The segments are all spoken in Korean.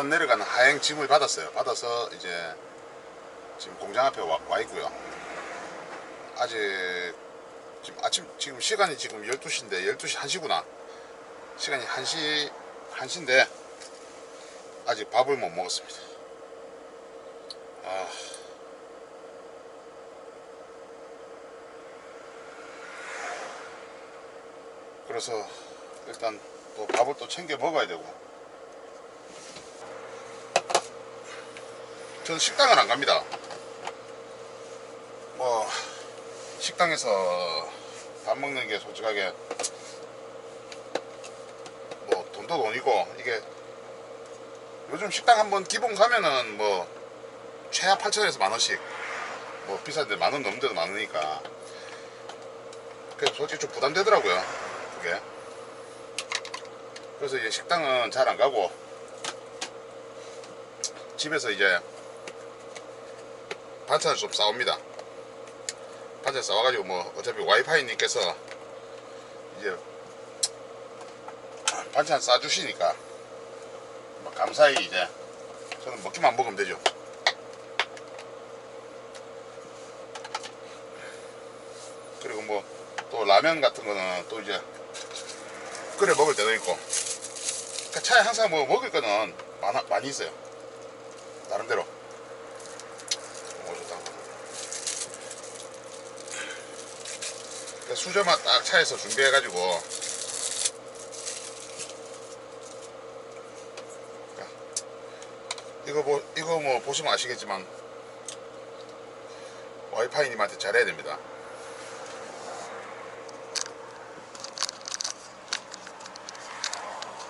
부산 내려가는 하행 짐을 받았어요. 받아서 이제 지금 공장 앞에 와, 와 있고요. 아직 지금 아침 지금 시간이 지금 12시인데 12시 1시구나. 시간이 1시 1시인데 아직 밥을 못 먹었습니다. 아. 그래서 일단 또 밥을 또 챙겨 먹어야 되고 저는 식당은 안 갑니다. 뭐 식당에서 밥 먹는 게 솔직하게 뭐 돈도 돈이고 이게 요즘 식당 한번 기본 가면은 뭐 최하 8천에서 만 원씩 뭐 비싼데 만원 넘는 데도 많으니까 그래서 솔직히 좀 부담되더라고요 그게 그래서 이제 식당은 잘 안 가고 집에서 이제 반찬을 좀 싸옵니다. 반찬 싸와가지고 뭐 어차피 와이파이님께서 이제 반찬 싸주시니까 뭐 감사히 이제 저는 먹기만 먹으면 되죠. 그리고 뭐 또 라면 같은 거는 또 이제 끓여 먹을 때도 있고. 그러니까 차에 항상 뭐 먹을 거는 많아, 많이 있어요. 나름대로 그러니까 수저만 딱 차에서 준비해가지고. 이거 뭐 이거 뭐 보시면 아시겠지만 와이파이님한테 잘해야 됩니다.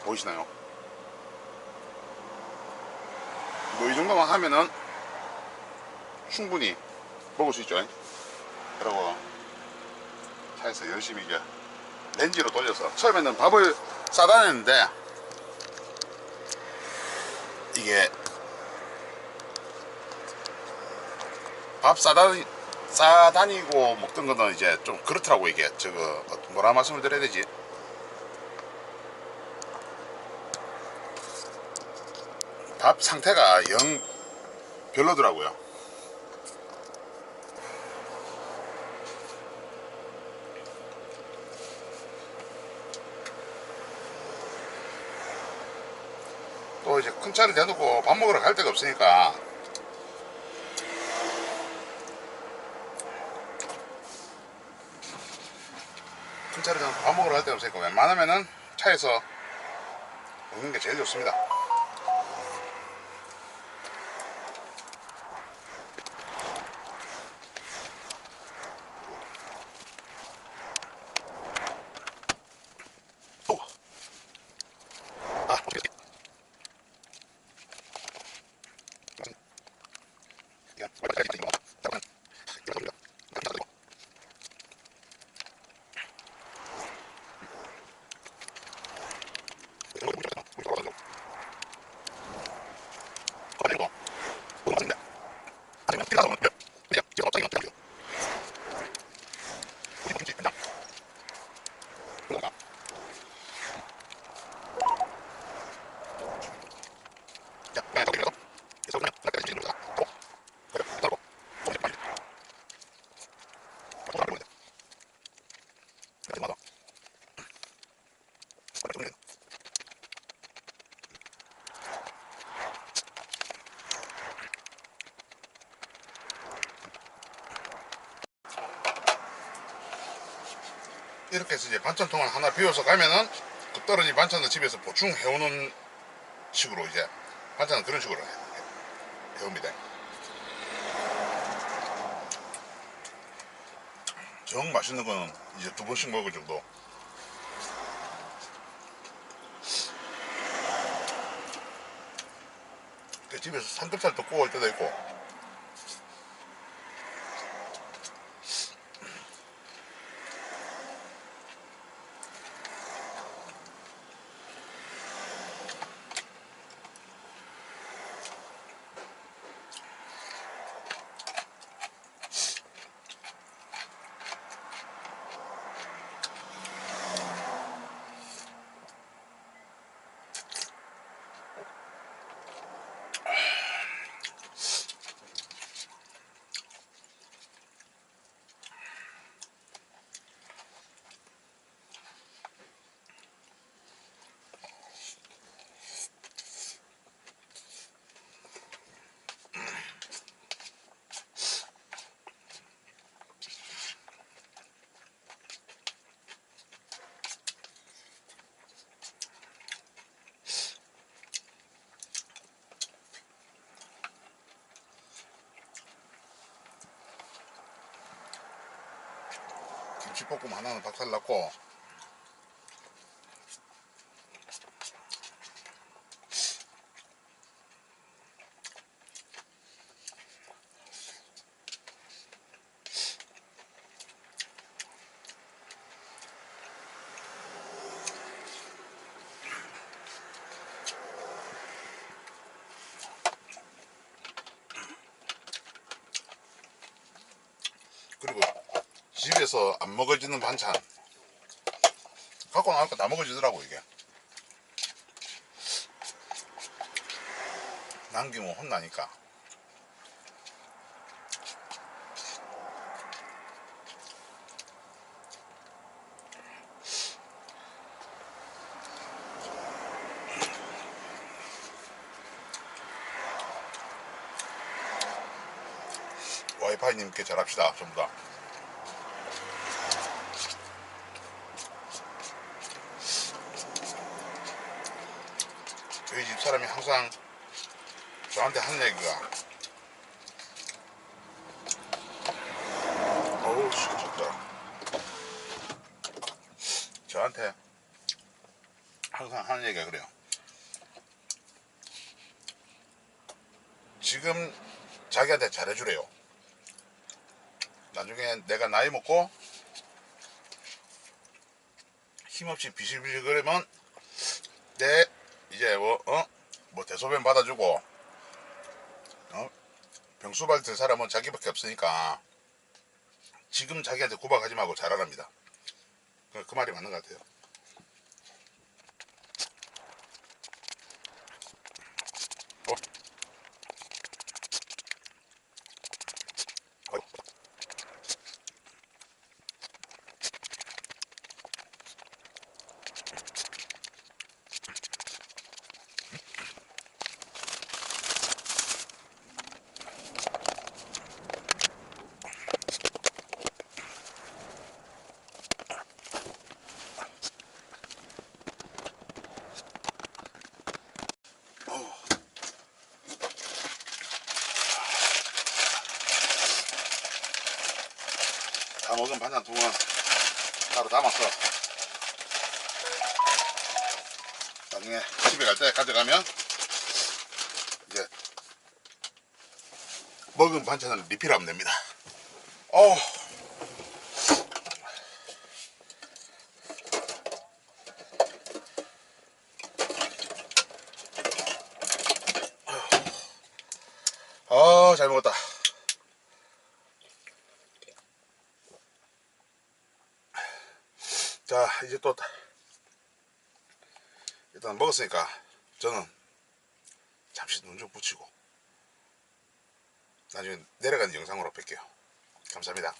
보이시나요? 뭐 이 정도만 하면은 충분히 먹을 수 있죠. 그리고 차에서 열심히 이제 렌지로 돌려서 처음에는 밥을 싸다 냈는데 이게 밥 싸다 싸다니고 먹던 거는 이제 좀 그렇더라고 이게 저거 뭐라 말씀을 드려야 되지? 밥 상태가 영 별로더라고요. 또 이제 큰 차를 대놓고 밥 먹으러 갈 데가 없으니까 큰 차를 대놓고 밥 먹으러 갈 데가 없으니까 웬만하면은 차에서 먹는 게 제일 좋습니다. 오. 아, 어떻게 야, 빨리 가야겠다, 이거. 잠깐만. 이거 갑니다. 갑니다, 이거. 이거 뭐 있잖아. 뭐 있어, 가지고. 아, 이거. 너무 맛있는데. 아니면 피자 먹으면 돼. 그냥 지금 갑자기 막 돼가지고. 우리 김치 된장. 그러다가 자, 그냥 저기 가서 계속 그냥 나까지 지는 거다. 또, 그래, 따로, 좀 빨리. 또 나를 보면 돼. 그래, 맞아. 빨리 좀 해. 이렇게 해서 이제 반찬통을 하나 비워서 가면은 그 떨어진 반찬을 집에서 보충해오는 식으로 이제 반찬은 그런 식으로 해옵니다. 정 맛있는 거는 이제 두 번씩 먹을 정도. 그 집에서 삼겹살도 구워올 때도 있고 김치볶음 하나는 박살났고. 그리고 집에서 안 먹어지는 반찬. 갖고 나니까 다 먹어지더라고 이게. 남기면 혼나니까. 와이파이님께 잘합시다 전부 다 저희 집 사람이 항상 저한테 하는 얘기가 어우 씨 좋다. 저한테 항상 하는 얘기가 그래요. 지금 자기한테 잘해주래요. 나중에 내가 나이 먹고 힘없이 비실비실 거리면 내 이제 뭐, 어? 뭐 대소변 받아주고 어? 병수발 들 사람은 자기밖에 없으니까 지금 자기한테 구박하지 말고 잘하랍니다 그, 그 말이 맞는 것 같아요 다 먹은 반찬 동안 따로 담았어. 나중에 집에 갈 때 가져가면 이제 먹은 반찬을 리필하면 됩니다. 어. 아, 잘 먹었다. 자 이제 또 일단 먹었으니까 저는 잠시 눈 좀 붙이고 나중에 내려가는 영상으로 뵐게요. 감사합니다